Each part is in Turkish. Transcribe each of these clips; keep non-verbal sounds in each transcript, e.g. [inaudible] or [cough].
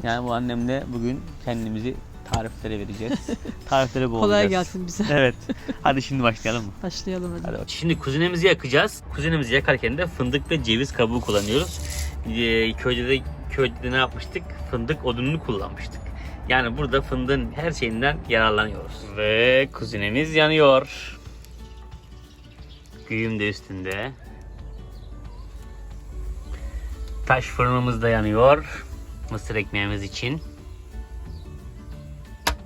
Evet. Yani bu annemle bugün kendimizi tariflere vereceğiz. [laughs] tariflere boğulacağız. Kolay gelsin bize. Evet. Hadi şimdi başlayalım mı? Başlayalım hadi. Hadi bak. Şimdi kuzinemizi yakacağız. Kuzinemizi yakarken de fındık ve ceviz kabuğu kullanıyoruz. Ee, köyde de, köyde de ne yapmıştık? Fındık odununu kullanmıştık. Yani burada fındığın her şeyinden yararlanıyoruz. Ve kuzinemiz yanıyor. Güğüm de üstünde. Taş fırınımız da yanıyor. Mısır ekmeğimiz için.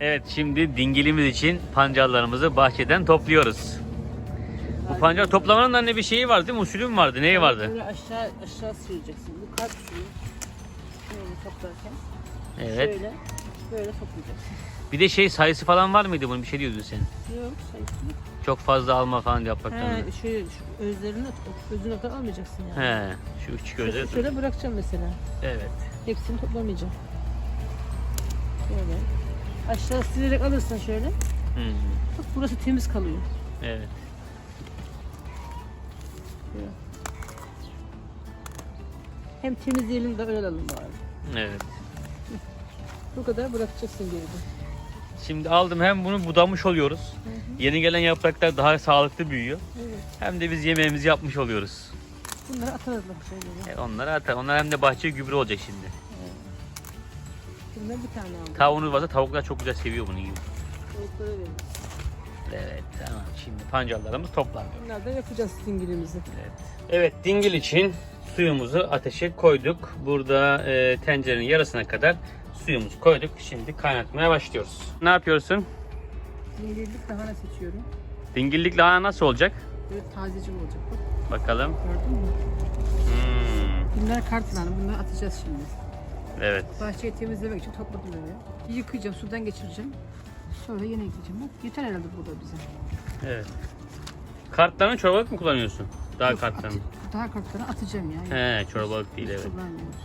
Evet şimdi dingilimiz için pancarlarımızı bahçeden topluyoruz. Bu pancar toplamanın da ne bir şeyi vardı değil mi? Usulü mü vardı? Neyi vardı? Böyle aşağı aşağı süreceksin. Bu kalp suyu. Şöyle toplarken. Evet. Şöyle. Böyle toplayacaksın. Bir de şey sayısı falan var mıydı bunun? Bir şey diyordun sen. Yok sayısı yok. Çok fazla alma falan yapraklarını. He, şöyle şu özlerini özüne kadar almayacaksın yani. He. Şu üç gözleri Şöyle, şöyle bırakacağım mesela. Evet. Hepsini toplamayacağım. Şöyle. Aşağı silerek alırsan şöyle. Hmm. Bak burası temiz kalıyor. Evet. Şöyle. Hem temizleyelim de öyle alalım bari. Evet. Bu kadar bırakacaksın geride. Şimdi aldım hem bunu budamış oluyoruz. Yeni gelen yapraklar daha sağlıklı büyüyor. Evet. Hem de biz yemeğimizi yapmış oluyoruz. Bunları atarız bak şöyle. E, onları atar. Onlar hem de bahçeye gübre olacak şimdi. Bundan bir tane aldım. Tavuğunuz varsa tavuklar çok güzel seviyor bunu yiyor. Tavuklara veririz. Evet tamam. Şimdi pancarlarımız toplanıyor. Bunlar da yapacağız dingilimizi. Evet. Evet dingil için suyumuzu ateşe koyduk. Burada e, tencerenin yarısına kadar suyumuzu koyduk. Şimdi kaynatmaya başlıyoruz. Ne yapıyorsun? Dingillik lahana seçiyorum. Dingillik lahana nasıl olacak? Böyle tazecik olacak bak. Bakalım. Gördün mü? Hmm, Bunlar kart lahana. Bunları atacağız şimdi. evet. Bahçeyi temizlemek için topladım böyle. Yıkayacağım, sudan geçireceğim. Sonra yine yıkayacağım. Bak yeter herhalde burada bize. Evet. Kartlarını çorbalık mı kullanıyorsun? Daha Yok, kartlarını. at- daha kartları atacağım ya. He çorbalık değil evet. kullanmıyoruz.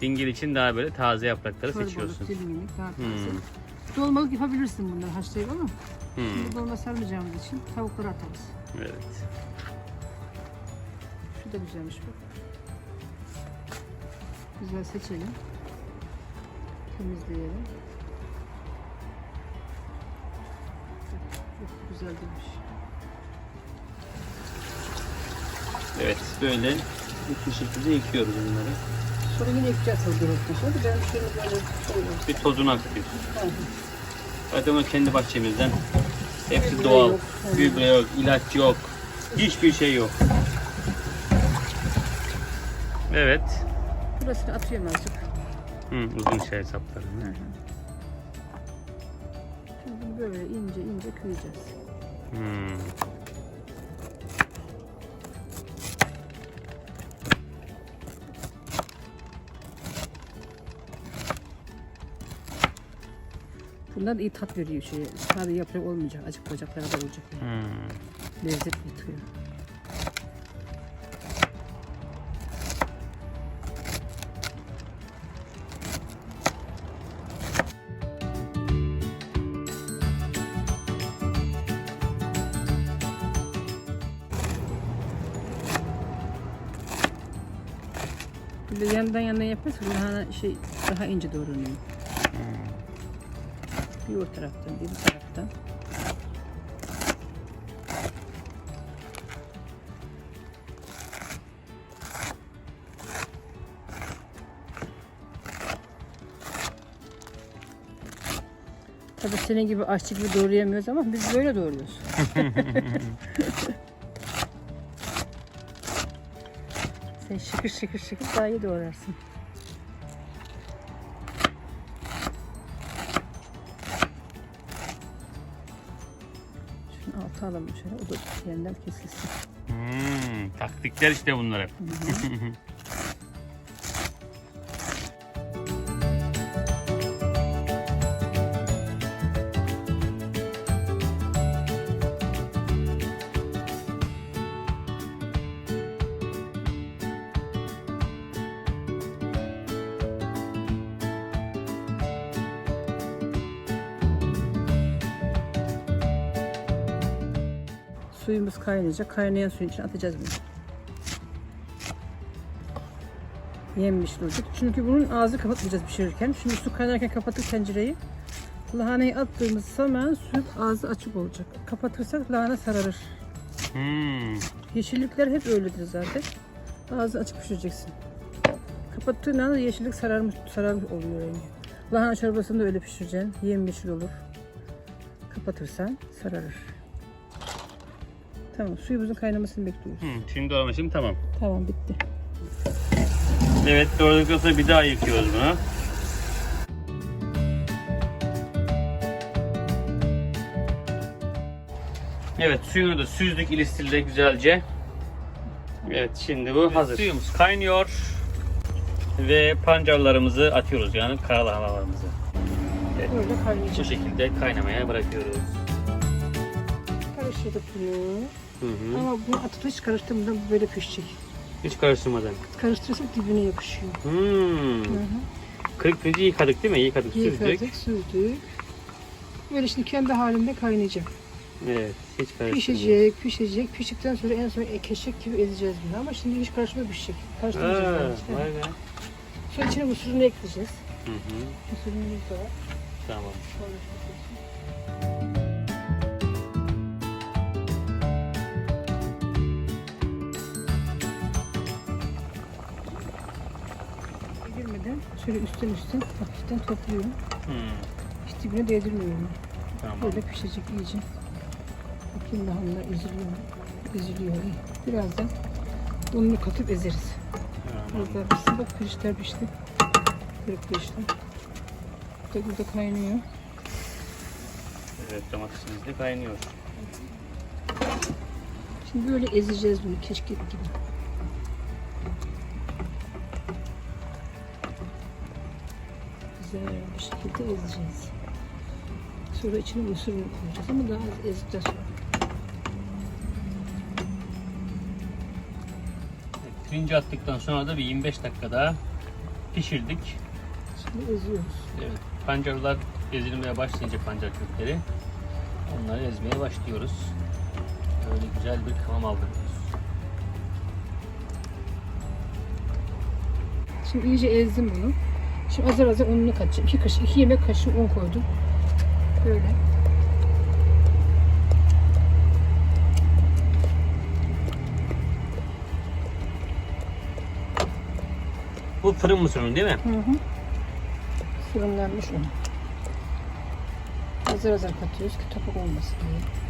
Dingil için daha böyle taze yaprakları Çorbalık, seçiyorsun. dilimlik, daha Hmm. taze. Dolmalık yapabilirsin bunları haşlayıp ama Hmm, şimdi dolma sarmayacağımız için tavukları atarız. evet. Şu da güzelmiş bak. Güzel seçelim. Temizleyelim. Çok güzel demiş. Evet böyle bu şekilde yıkıyoruz bunları. Sonra yine tabii dolaptan sonra. Ben şöyle böyle koyuyorum. Bir tozunu akıtıyoruz. Hı hı. Zaten o kendi bahçemizden. Hepsi doğal. Gübre yok, ilaç yok. Hiçbir şey yok. Evet. Burasını atıyorum azıcık. Hı, uzun şey saplarını. Şimdi bunu böyle ince ince kıyacağız. Hmm. Bunlar iyi tat veriyor şeye. Sadece yaprak olmayacak. Acık bacaklara da olacak. Yani. Hmm. Lezzet katıyor. Lahana şey daha ince doğranıyor. Bir o taraftan bir bu taraftan. Tabii senin gibi aşçı gibi doğrayamıyoruz ama biz böyle doğruyoruz. [laughs] Sen şıkır şıkır şıkır daha iyi doğrarsın. Alalım şöyle. O da kesilsin. Hmm. Taktikler işte bunlar hep. [laughs] Suyumuz kaynayacak. Kaynayan suyun içine atacağız bunu. Yenmiş olacak. Çünkü bunun ağzı kapatmayacağız pişirirken. Şimdi su kaynarken kapattık tencereyi. Lahanayı attığımız zaman su ağzı açık olacak. Kapatırsak lahana sararır. Hmm. Yeşillikler hep öyledir zaten. Ağzı açık pişireceksin. Kapattığın anda yeşillik sararmış, sararmış oluyor rengi. Lahana çorbasını da öyle pişireceksin. Yemyeşil olur. Kapatırsan sararır. Tamam suyumuzun kaynamasını bekliyoruz. Hmm. Şimdi doğramışım tamam. Tamam bitti. Evet doğradıktan sonra bir daha yıkıyoruz bunu. Evet suyunu da süzdük ilistilde güzelce. Evet şimdi bu hazır. Suyumuz kaynıyor. Ve pancarlarımızı atıyoruz yani karalahanalarımızı. Böyle Bu kaynayacak. şekilde kaynamaya bırakıyoruz. Karıştırdık bunu. Hı hı. Ama bunu atıp hiç karıştırmadan bu böyle pişecek. Hiç karıştırmadan. Karıştırırsak dibine yapışıyor. Hmm. Hı hı. Kırık pirinci yıkadık değil mi? Yıkadık, süzdük. Yıkadık, süzdük. Böyle şimdi kendi halinde kaynayacak. Evet, hiç karıştırmadık. Pişecek, pişecek. Piştikten sonra en son keşek gibi ezeceğiz bunu. Ama şimdi hiç karışma pişecek. Aa, Karıştırmayacağız. yani. vay be. Sonra içine mısırını ekleyeceğiz. Hı hı. Mısırımız da. Tamam. Girmeden şöyle üstten üstten hafiften topluyorum. Hmm. Hiç dibine değdirmiyorum. Tamam. Böyle pişecek iyice. Bakayım lahanlar eziliyor? Eziliyor. Birazdan ununu katıp ezeriz. Tamam. Biraz pişsin. Bak pirinçler pişti. Kırık pirinçler. Bu da burada kaynıyor. Evet, domatesimiz de kaynıyor. Şimdi böyle ezeceğiz bunu keşkek gibi. Güzel bir şekilde ezeceğiz. Sonra içine mısır unu koyacağız ama daha az ezdikten sonra. Evet, pirinci attıktan sonra da bir 25 dakika daha pişirdik. Şimdi eziyoruz. Evet, pancarlar ezilmeye başlayınca pancar kökleri onları ezmeye başlıyoruz. Böyle güzel bir kıvam aldırıyoruz. Şimdi iyice ezdim bunu. Şimdi azar azar ununu katacağım. İki, kaşık, iki yemek kaşığı un koydum. Böyle. Bu fırın mısırı değil mi? Hı hı. Fırınlanmış un. Azar azar katıyoruz ki topuk olmasın diye.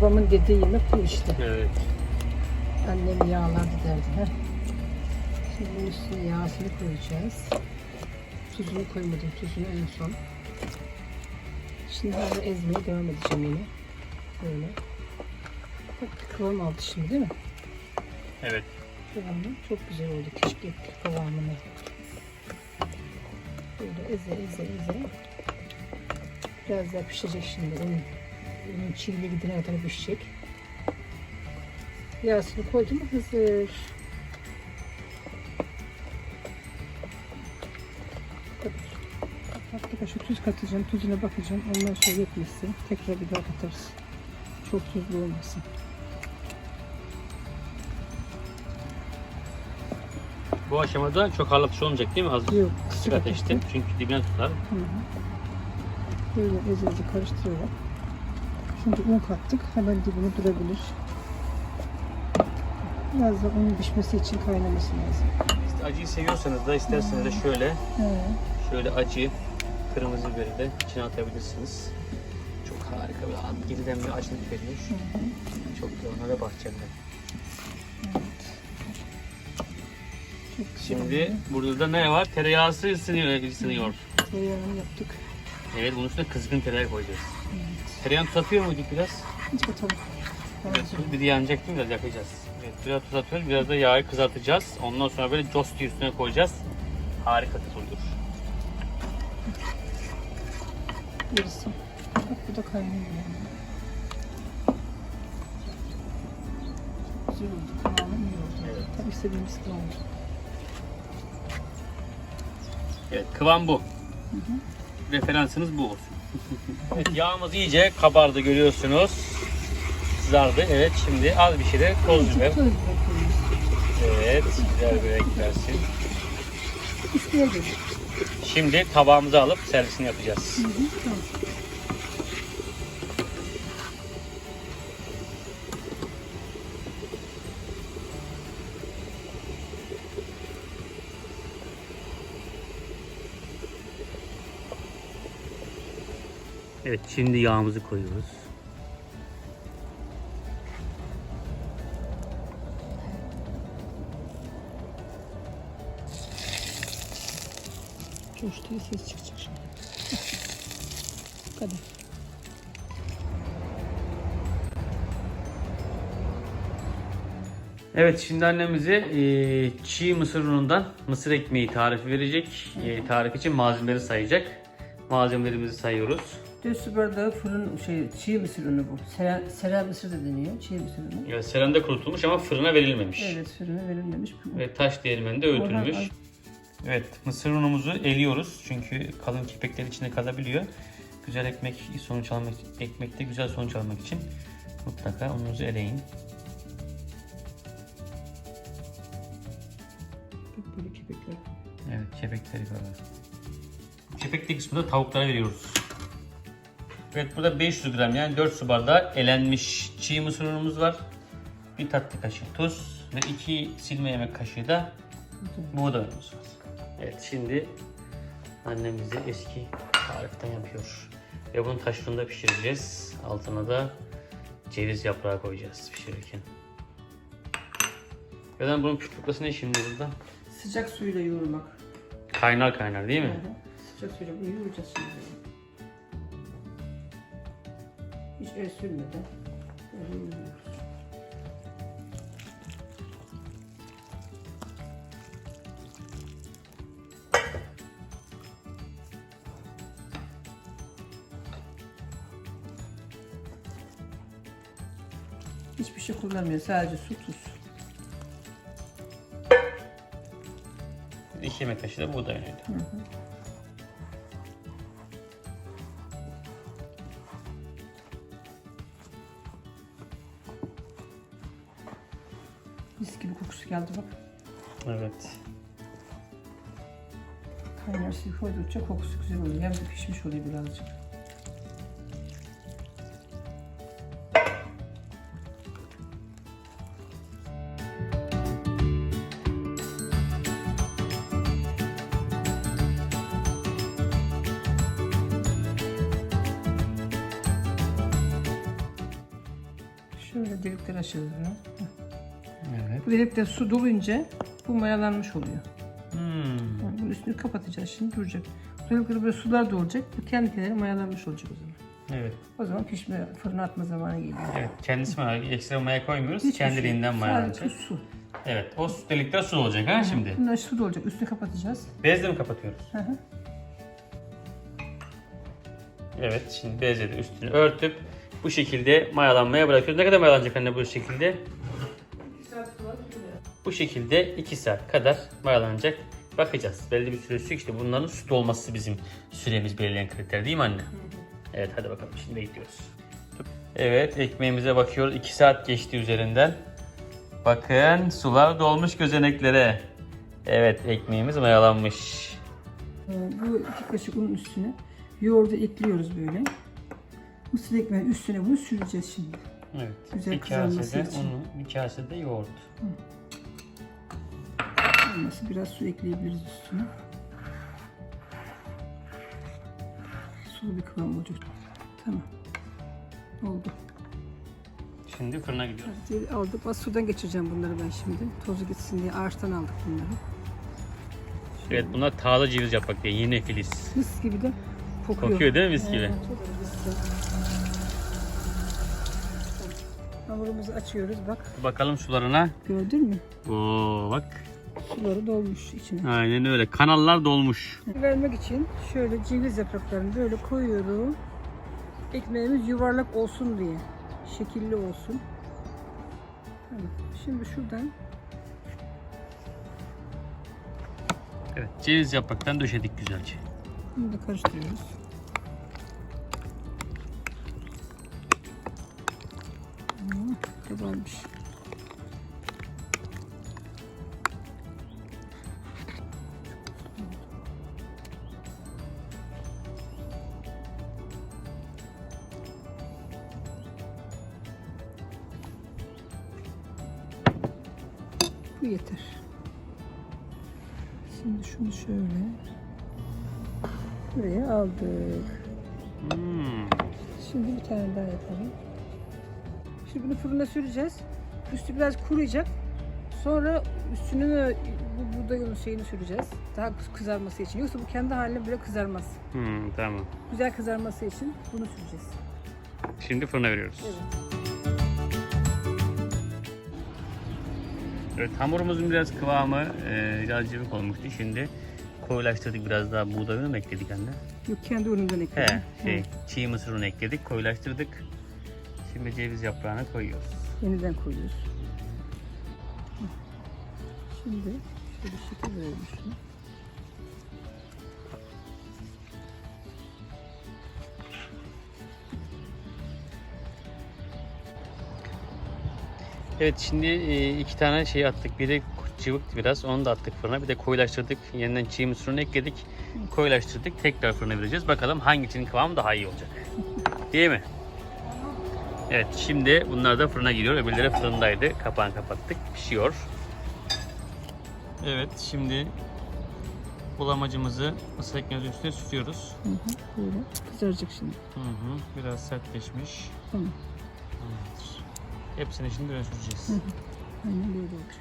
Babamın dediği yemek bu işte. Evet. Annem yağlardı derdi. Heh. Şimdi bunun üstüne yağsını koyacağız. Tuzunu koymadım. Tuzunu en son. Şimdi hala ezmeye devam edeceğim yine. Böyle. Bak kıvam aldı şimdi değil mi? Evet. Kıvamı çok güzel oldu. Keşke kıvamını. Böyle eze eze eze. Biraz daha pişecek şimdi. Onun, onun çiğli gidene kadar pişecek. Yağsını koydum hazır. Tatlı kaşık tuz katacağım. Tuzuna bakacağım. Ondan sonra yetmesin. Tekrar bir daha katarız. Çok tuzlu olmasın. Bu aşamada çok harlatış olmayacak değil mi? Az Yok. kısık ateşte. Çünkü dibine tutar. Hı hı. Böyle eze karıştırarak. Şimdi un kattık. Hemen dibine durabilir. Biraz da unun pişmesi için kaynaması lazım. İşte acıyı seviyorsanız da isterseniz de şöyle He. şöyle acı kırmızı biberi de içine atabilirsiniz. Çok harika bir an geriden bir acılık veriyor. Çok güzel. Ona da bakacağım ben. Şimdi oldu. burada da ne var? Tereyağısı ısınıyor. ısınıyor. Tereyağını yaptık. Evet bunun üstüne kızgın tereyağı koyacağız. Tereyağını tuz atıyor muyduk biraz? Hiç bakalım. Evet, tuz bir de yanacak değil mi? Biraz yakacağız. Evet, biraz tuz atıyoruz. Biraz da yağı kızartacağız. Ondan sonra böyle cos diye üstüne koyacağız. Harika tat olur. Yarısı. Bak bu da kaynıyor. yani. Güzel oldu. Kıvamı iyi oldu. Evet. Tabii istediğimiz kıvam oldu. Evet kıvam bu. Referansınız bu olsun. [laughs] evet, yağımız iyice kabardı görüyorsunuz. Kızardı. Evet şimdi az bir şey de toz biber. Evet güzel bir renk versin. İsteğe göre. Şimdi tabağımıza alıp servisini yapacağız. Hı hı, tamam. Evet şimdi yağımızı koyuyoruz. Coş diye ses çıkacak şimdi. Bu kadar. Evet şimdi annemize e, çiğ mısır unundan mısır ekmeği tarifi verecek. E, tarif için malzemeleri sayacak. Malzemelerimizi sayıyoruz. 4 su bardağı fırın şey çiğ mısır unu bu. Seren, seren mısır da deniyor. Çiğ mısır unu. Ya seranda kurutulmuş ama fırına verilmemiş. Evet fırına verilmemiş. Ve taş değirmeninde öğütülmüş. Oradan- Evet mısır unumuzu eliyoruz çünkü kalın kepekler içinde kalabiliyor. Güzel ekmek sonuç almak, ekmekte güzel sonuç almak için mutlaka ununuzu eleyin. Böyle kepekler. Evet kepekleri böyle. Kepekli kısmında tavuklara veriyoruz. Evet burada 500 gram yani 4 su bardağı elenmiş çiğ mısır unumuz var. Bir tatlı kaşığı tuz ve 2 silme yemek kaşığı da buğday unumuz var. Evet şimdi annem bize eski tariften yapıyor. Ve bunu taş fırında pişireceğiz. Altına da ceviz yaprağı koyacağız pişirirken. Neden bunun püf noktası ne şimdi burada? Sıcak suyla yoğurmak. Kaynar kaynar değil mi? Hı hı. Sıcak suyla yoğuracağız şimdi. Hiç el sürmeden böyle yoğuruyoruz. Hiçbir şey kullanmıyor. Sadece su, tuz. 2 yemek kaşığı da buğday unuydu. Geldi bak. Evet. Kaynar suyu koydukça kokusu güzel oluyor. Hem de pişmiş oluyor birazcık. Şöyle delikler açıyoruz bunu. Evet. Bu delikte su dolunca bu mayalanmış oluyor. Hmm. Yani bunun üstünü kapatacağız şimdi duracak. Delikleri böyle sular dolacak. Bu kendi kendine mayalanmış olacak o zaman. Evet. O zaman pişme, fırına atma zamanı geliyor. Evet. Kendisi maya, ekstra maya koymuyoruz. Hiçbir şey. Kendiliğinden mayalanacak. Sadece su. Evet. O su- delikler su olacak ha şimdi. Bunlar su dolacak. Üstünü kapatacağız. Bezle mi kapatıyoruz? Hı hı. Evet. Şimdi bezle de üstünü örtüp bu şekilde mayalanmaya bırakıyoruz. Ne kadar mayalanacak anne bu şekilde? Bu şekilde 2 saat kadar mayalanacak. Bakacağız. Belli bir süresi işte bunların süt olması bizim süremiz belirleyen kriter değil mi anne? Evet hadi bakalım şimdi bekliyoruz. Evet ekmeğimize bakıyoruz. 2 saat geçti üzerinden. Bakın sular dolmuş gözeneklere. Evet ekmeğimiz mayalanmış. Ee, Bu iki kaşık unun üstüne yoğurdu ekliyoruz böyle. Mısır ekmeğinin üstüne bunu süreceğiz şimdi. Evet. Güzel bir kasede için. unu, bir kasede yoğurt. Olması biraz su ekleyebiliriz üstüne. Sulu bir kıvam olacak. Tamam. Oldu. Şimdi fırına gidiyoruz. Hadi aldık. Az sudan geçireceğim bunları ben şimdi. Tozu gitsin diye ağaçtan aldık bunları. Evet bunlar taze ceviz yaprak diye yeni filiz. Mis gibi de kokuyor. Kokuyor değil mi mis gibi? Evet, çok. Hamurumuzu açıyoruz bak. Bakalım sularına. Gördün mü? Oo bak. Suları dolmuş içine. Aynen öyle. Kanallar dolmuş. Vermek için şöyle ceviz yapraklarını böyle koyuyorum. Ekmeğimiz yuvarlak olsun diye. Şekilli olsun. Tamam. Şimdi şuradan Evet ceviz yapraktan döşedik güzelce. Bunu da karıştırıyoruz. Hmm, kabarmış. Şimdi şunu şöyle buraya aldık. Hmm. Şimdi bir tane daha yapalım. Şimdi bunu fırına süreceğiz. Üstü biraz kuruyacak. Sonra üstünü bu buğday şeyini süreceğiz. Daha kızarması için. Yoksa bu kendi haline bile kızarmaz. Hmm, tamam. Güzel kızarması için bunu süreceğiz. Şimdi fırına veriyoruz. Evet. Evet hamurumuzun biraz kıvamı e, biraz cıvık olmuştu. Şimdi koyulaştırdık biraz daha buğday unu mu ekledik anne? Yok kendi unundan ekledim. He, şey, çiğ mısır unu ekledik, koyulaştırdık. Şimdi ceviz yaprağını koyuyoruz. Yeniden koyuyoruz. Şimdi şöyle şekil verelim Evet şimdi e, iki tane şey attık. Biri cıvıktı biraz onu da attık fırına. Bir de koyulaştırdık. Yeniden çiğ mısır unu ekledik. Koyulaştırdık. Tekrar fırına vereceğiz. Bakalım hangisinin kıvamı daha iyi olacak. Değil mi? Evet şimdi bunlar da fırına giriyor. Öbürleri fırındaydı. Kapağını kapattık. Pişiyor. Evet şimdi bulamacımızı mısır ekmeğimizin üstüne sürüyoruz. Hı hı, böyle kızaracak şimdi. Hı hı, biraz sertleşmiş. Tamam. Hepsini şimdi öne süreceğiz. Hı. Aynen böyle olacak.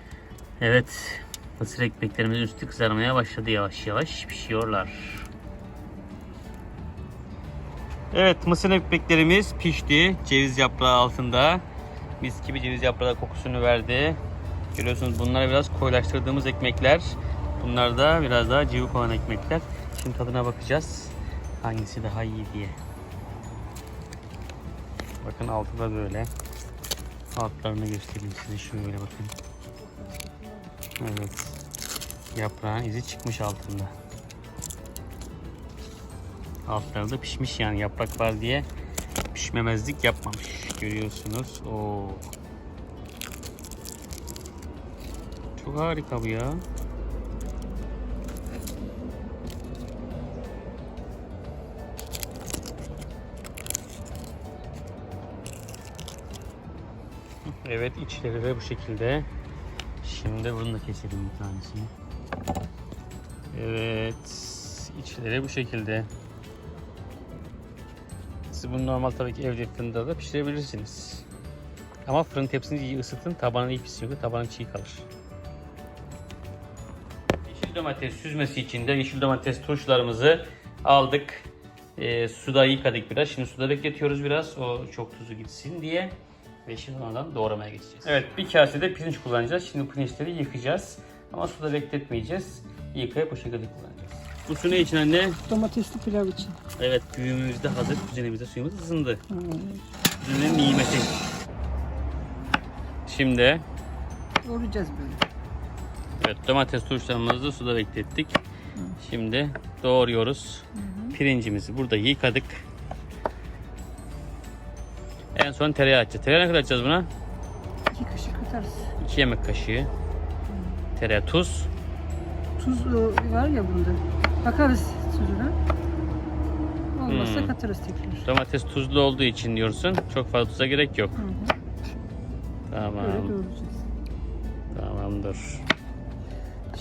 Evet. Mısır ekmeklerimizin üstü kızarmaya başladı yavaş yavaş. Pişiyorlar. Evet mısır ekmeklerimiz pişti. Ceviz yaprağı altında. Mis gibi ceviz yaprağı kokusunu verdi. Görüyorsunuz bunlar biraz koyulaştırdığımız ekmekler. Bunlar da biraz daha cıvık olan ekmekler. Şimdi tadına bakacağız. Hangisi daha iyi diye. Bakın altı da böyle. Altlarını göstereyim size şöyle bakın. Evet. Yaprağın izi çıkmış altında. Altları da pişmiş yani yaprak var diye pişmemezlik yapmamış. Görüyorsunuz. Oo. Çok harika bu ya. Evet içleri de bu şekilde. Şimdi bunu da keselim bir tanesini. Evet. içleri bu şekilde. Siz bunu normal tabii ki evde fırında da pişirebilirsiniz. Ama fırın tepsini iyi ısıtın. Tabanı iyi pişiyor. Tabanı çiğ kalır. Yeşil domates süzmesi için de yeşil domates turşularımızı aldık. Ee, suda yıkadık biraz. Şimdi suda bekletiyoruz biraz. O çok tuzu gitsin diye. Ve şimdi ondan doğramaya geçeceğiz. Evet bir kasede pirinç kullanacağız. Şimdi pirinçleri yıkayacağız. Ama suda bekletmeyeceğiz. Yıkayıp o şekilde kullanacağız. Bu su ne için anne? Domatesli pilav için. Evet düğümümüz de hazır. Kuzenimizde suyumuz ısındı. Hı. Kuzenin nimeti. Şimdi Doğrayacağız böyle. evet domates turşularımızı da suda beklettik. Şimdi doğruyoruz. Pirincimizi burada yıkadık. En son tereyağı atacağız. Tereyağı ne kadar atacağız buna? İki kaşık atarız. 2 yemek kaşığı. Tereyağı, tuz. Tuz e, var ya bunda. Bakarız tuzuna. Olmazsa Hmm. katarız tekrar. Domates tuzlu olduğu için diyorsun. Çok fazla tuza gerek yok. Hı hı. Böyle Tamam. doğrayacağız. Tamamdır.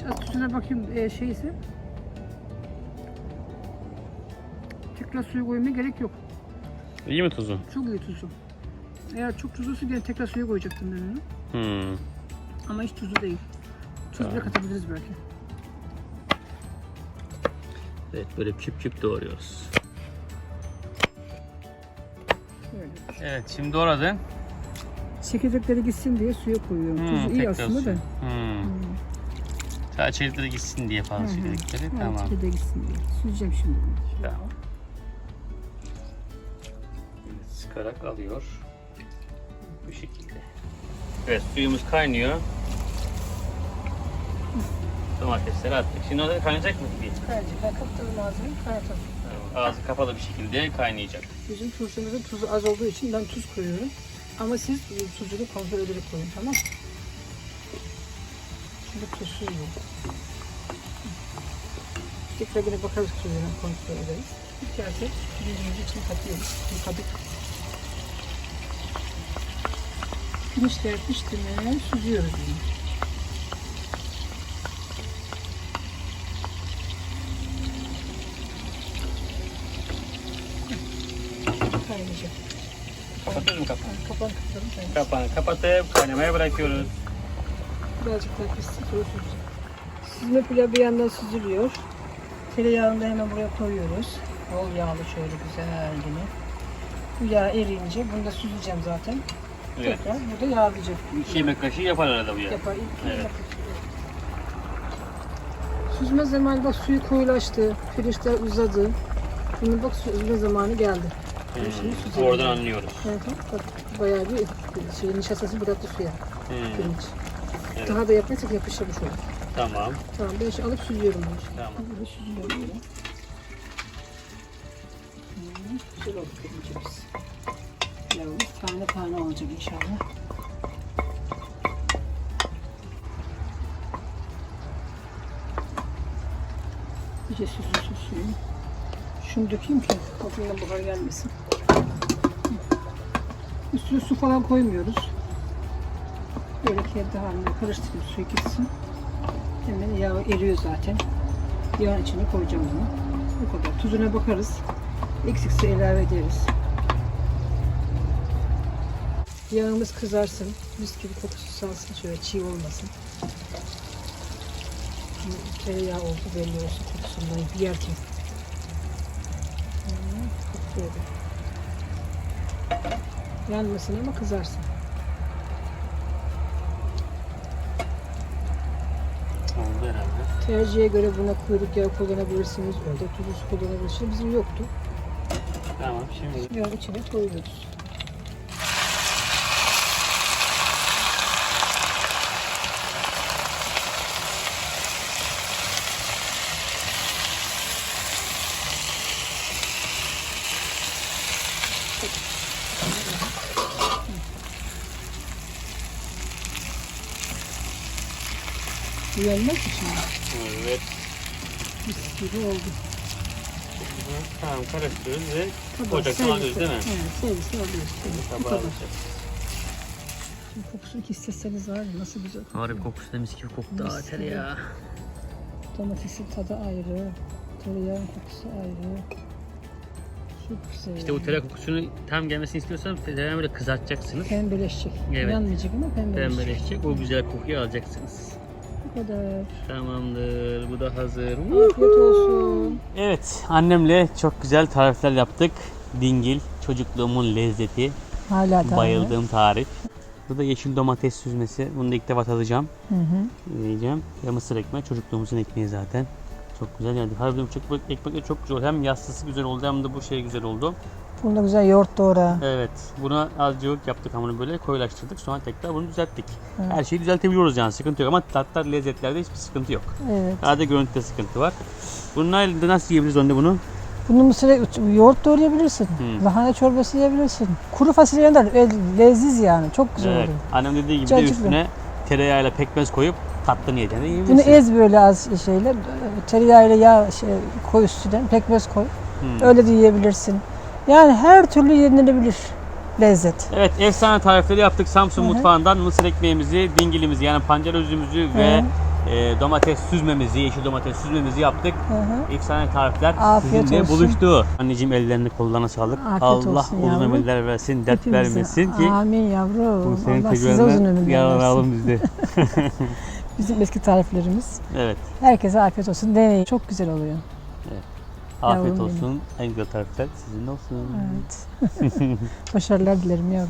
Şu az tuzuna bakayım e, şeyse. Tekrar suyu koymaya gerek yok. İyi mi tuzu? Çok iyi tuzu. Eğer çok tuzluysa gene tekrar suya koyacaktım ben onu. Hmm. Ama hiç tuzlu değil. Tuz bile Tamam. katabiliriz belki. Evet böyle küp küp doğruyoruz. Böyle. Evet şimdi doğradın. Çekirdekleri gitsin diye suya koyuyorum. Hmm, Tuzu iyi tekrar aslında da. Hmm. Hmm. Sadece çelikleri gitsin diye falan Hı söyledikleri. Evet, Tamam. çekirdeği gitsin diye. Süzeceğim şimdi bunu. Tamam. Evet, sıkarak alıyor. Bu şekilde. Evet suyumuz kaynıyor. Domatesleri attık. Şimdi orada kaynayacak mı gibi? Kaynayacak. Ben kapatalım ağzını kaynatalım. Ağzı kapalı bir şekilde kaynayacak. Bizim turşumuzun tuzu az olduğu için ben tuz koyuyorum. Ama siz tuzunu kontrol ederek koyun tamam mı? Şimdi tuzsuz bu. Tekrar yine bakarız tuzuna kontrol ederiz. Bir kase pirinçimizi içine katıyoruz. Yıkadık. Pirinçler pişti mi süzüyoruz bunu. Kaynayacak. Kapatıyoruz mu kapağını? Kapağını kapatalım. kaynayacak. Kapağını kapatıp kaynamaya bırakıyoruz. Birazcık daha pişsin sonra süzeceğim. Süzme pilav bir yandan süzülüyor. Tereyağını da hemen buraya koyuyoruz. Bol yağlı şöyle güzelce. Bu yağ eriyince bunu da süzeceğim zaten. Evet. Tekrar burada yağlayacağım. İki yemek kaşığı yapar arada bu ya. Yapar. ilk Evet. yapar. Süzme zamanı bak suyu koyulaştı. Pirinçler uzadı. Şimdi bak süzme zamanı geldi. Şimdi Hmm, süzelim. Oradan anlıyoruz. Hı hı. Bak bayağı bir şey, nişastası bıraktı suya Hmm, pirinç. Evet. Daha da yapmazsak yapışırmış olur. Tamam. Tamam ben şimdi alıp süzüyorum bunu. şimdi. Tamam. Böyle süzüyorum böyle. Hmm, Güzel oldu pirincimiz. Pilavımız tane tane olacak inşallah. İyice süzülsün suyu. Şunu dökeyim ki altından buhar gelmesin. Üstüne su falan koymuyoruz. Böyle kendi halinde karıştırıp suyu gitsin. Hemen yağ eriyor zaten. Yağın içine koyacağım bunu. Bu kadar. Tuzuna bakarız. Eksikse ilave ederiz. Yağımız kızarsın. Gibi kokusu salsın. Şöyle çiğ olmasın. Şimdi tereyağı oldu belli olsun kokusundan yerken. Hmm, kokuyor da. Yanmasın ama kızarsın. Oldu herhalde. Tercihe göre buna kuyruk yağı kullanabilirsiniz. Öyle tuzsuz kullanabilirsiniz. Bizim yoktu. Tamam şimdi Yağın içine koyuyoruz. Mi şimdi? evet. Mis gibi oldu. Tamam karıştırıyoruz ve ocaktan alıyoruz değil mi? Evet, servise alıyoruz. Bu kadar. Şimdi kokusunu hissetseniz var ya nasıl güzel. Harbi kokusu da mis gibi koktu Mis ha gibi. tereyağı. Domatesin tadı ayrı, tereyağın kokusu ayrı. Çok güzel. İşte bu tereyağı kokusunu tam gelmesini istiyorsan tereyağı böyle kızartacaksınız. Pembeleşecek. Evet. Yanmayacak ama pembeleşecek. Pembeleşecek. O güzel kokuyu alacaksınız. Kadar. Tamamdır. Bu da hazır. Afiyet olsun. Evet, annemle çok güzel tarifler yaptık. Dingil, çocukluğumun lezzeti, Hala da. bayıldığım tarif. Bu da yeşil domates süzmesi. Bunu da ilk defa tadacağım. Hı hı. Yiyeceğim. Ve mısır ekmeği. Çocukluğumuzun ekmeği zaten. Çok güzel geldi. Harbiden bu çok ekmek de çok güzel. Hem yastısı güzel oldu hem de bu şey güzel oldu. Bunda güzel yoğurt doğra. Evet. Buna azıcık yaptık hamuru böyle koyulaştırdık. Sonra tekrar bunu düzelttik. Evet. Her şeyi düzeltebiliyoruz yani. Sıkıntı yok ama tatlar, lezzetlerde hiçbir sıkıntı yok. Evet. Sadece görüntüde sıkıntı var. Bununla nasıl yiyebiliriz onu bunu? Bunu mısır yoğurt doğrayabilirsin. Hı. Lahana çorbası yiyebilirsin. Kuru fasulye de e, leziz yani. Çok güzel Evet. oluyor. Annem dediği gibi de Cacıklı. üstüne tereyağıyla pekmez koyup tatlı niyetine Bunu yiyebilirsin. ez böyle az şeyle. Tereyağıyla yağ şey, koy üstüne. Pekmez koy. Hmm. Öyle de yiyebilirsin. Yani her türlü yenilebilir lezzet. Evet efsane tarifleri yaptık Samsun Hı hı. mutfağından mısır ekmeğimizi, dingilimizi yani pancar özümüzü ve e, domates süzmemizi, yeşil domates süzmemizi yaptık. Hı hı. Efsane tarifler Afiyet sizinle olsun. buluştu. Anneciğim ellerine kollarına sağlık. Afiyet Allah uzun ömürler versin, dert Hepimize. vermesin ki Amin yavrum. bu senin Allah size uzun ömürler versin. yararlanalım biz de. [laughs] [laughs] Bizim eski tariflerimiz. evet. Herkese afiyet olsun. Deneyin. Çok güzel oluyor. Afiyet Yavrum benim. olsun. En güzel tarifler sizin olsun. Evet. [laughs] Başarılar dilerim yavrum.